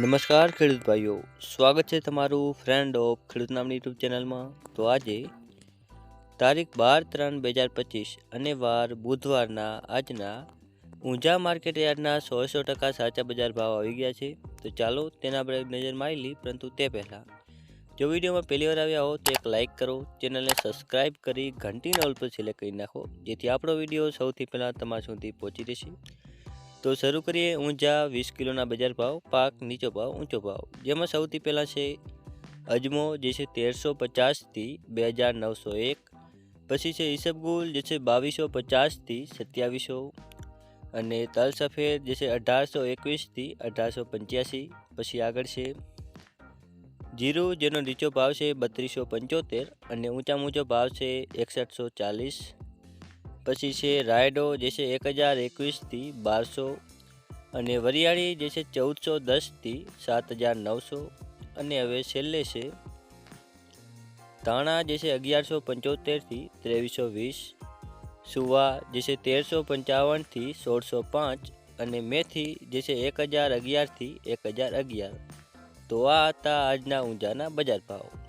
નમસ્કાર, ખેડૂત ભાઈઓ. સ્વાગત છે તમારું ફ્રેન્ડ ઓફ ખેડૂત નામની યુટ્યુબ ચેનલમાં. તો આજે તારીખ બાર ત્રણ બે હજાર પચીસ અને વાર બુધવારના આજના ઊંઝા માર્કેટ યાર્ડના સો સો ટકા સાચા બજાર ભાવ આવી ગયા છે. તો ચાલો તેના એક નજર મારી લઈ પરંતુ તે પહેલાં જો વિડીયોમાં પહેલી વાર આવ્યા હો તો એક લાઇક કરો, ચેનલને સબસ્ક્રાઇબ કરી, ઘંટીના ઓલ પર સિલેક્ટ કરી નાખો, જેથી આપણો વીડિયો સૌથી પહેલાં તમારા સુધી પહોંચી રહેશે. તો શરૂ કરીએ ઊંઝા વીસ કિલોના બજાર ભાવ, પાક નીચો ભાવ, ઊંચો ભાવ. જેમાં સૌથી પહેલાં છે અજમો, જે છે તેરસો પચાસથી બે હજાર નવસો એક. પછી છે ઈસબગુલ, જે છે બાવીસો પચાસથી સત્યાવીસો. અને તલ સફેદ જે છે અઢારસો એકવીસથી અઢારસો પંચ્યાસી. પછી આગળ છે જીરું, જેનો નીચો ભાવ છે બત્રીસો પંચોતેર અને ઊંચા ઊંચો ભાવ છે એકસઠસો ચાલીસ. પછી છે રાયડો જે છે એક હજાર એકવીસથી બારસો અને વરિયાળી જે છે ચૌદસો દસથી સાત હજાર નવસો અને હવે છેલ્લે છે ધાણા જે છે અગિયારસો પંચોતેરથી ત્રેવીસો વીસ, સુવા જે છે તેરસો પંચાવનથી સોળસો પાંચ અને મેથી જે છે એક હજાર અગિયારથી એક હજાર અગિયાર. તો આ હતા આજના ઊંઝાના બજાર ભાવ.